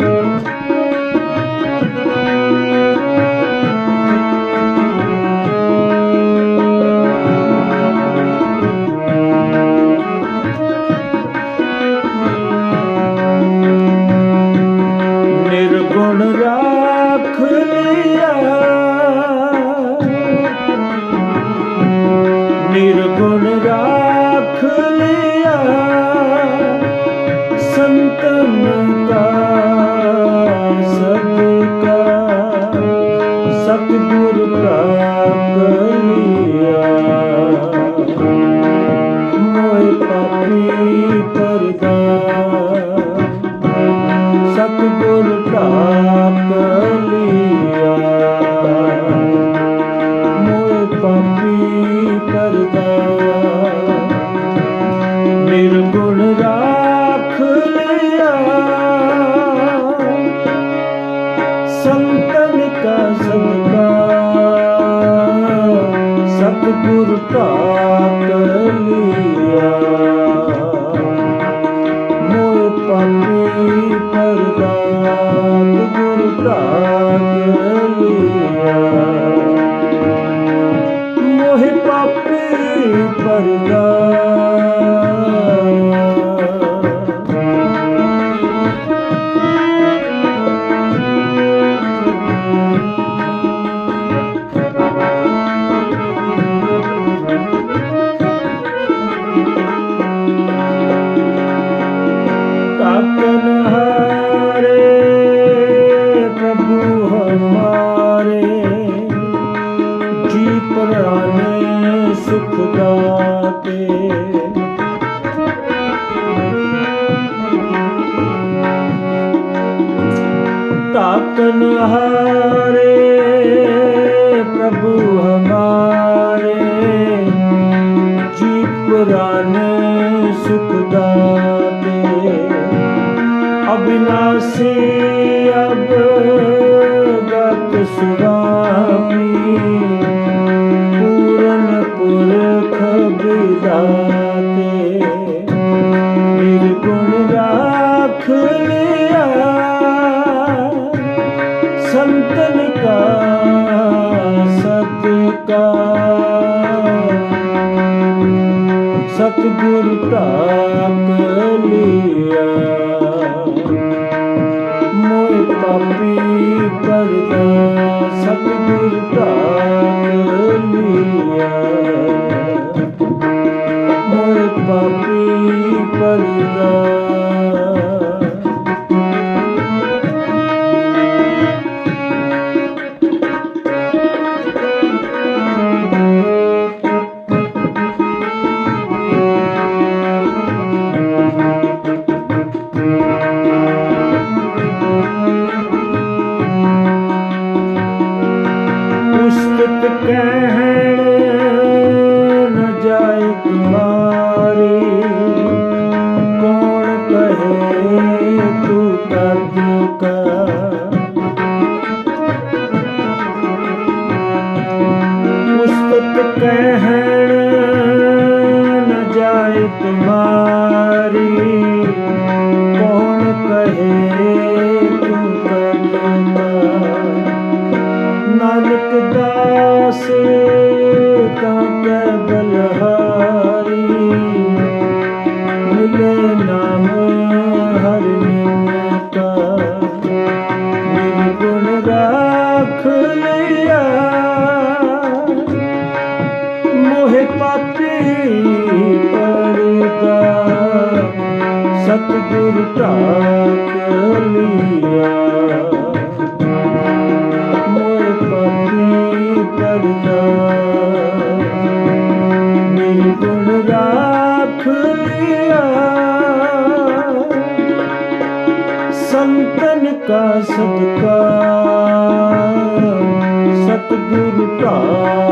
ਨਿਰਗੁਣ ਸਤਿਗੁਰ ਪ੍ਰਾਪ ਲਿਆ ਮੋਇ ਪਾਪੀ ਪਰਦਾ ਸਤਿਗੁਰ ਢਾਪ ਲਿਆ ਮੋਇ ਪਾਪੀ ਪਰਦਾ ਨਿਰਗੁਣ ਰਾਖ ਲਿਆ ਸੰਤਨ ਕਾ ਸਦਕਾ ਸਤਿਗੁਰ ਢਾਪ ਲਿਆ ਮੋਇ ਪਾਪੀ ਪਰਦਾਨ ਗੁਰ ਢਾਕ ਲਿਆ ਮੋਹਿ ਪਾਪੀ ਪਰਦਾਨ ਸੁਖ ਦਾਤੇ ਤਾਕਨ ਹਾਰੇ ਪ੍ਰਭੂ ਹਮਾਰੇ। ਜੀ ਪੁਰਾਨੇ ਸੁਖ ਦਾਤੇ ਅਬਿਨਾਸੀ ਅਬ ਗਤ ਸੁਰਾਮੀ ਰਾਖ ਲਿਆ ਸੰਤਨ ਕਾ ਸਤਿਕਾ ਸਤਿਗੁਰ ਢਾਕ ਲਿਆ। ਮੋਇ ਪਾਪੀ ਪਰਦਾ ਸਤਿਗੁਰ ਢਾਕ ਉਸਤਤ ਕਹਿਣ ਨ ਜਾਏ ਤੁਮਾਰੀ ਕੌਣ ਕਹੇ ਤੂੰ ਕਦ ਕਾ। ਉਸਤਤ ਕਹਿਣ ਨ ਜਾਏ ਤੁਮਾਰੀ ਸਤਿਗੁਰ ਢਾਕ ਲਿਆ ਮੋਇ ਪਾਪੀ ਪਰਦਾ ਨਿਰਗੁਣ ਰਾਖ ਲਿਆ। ਸੰਤਨ ਕਾ ਸਦਕਾ ਸਤਿਗੁਰ ਢਾਕ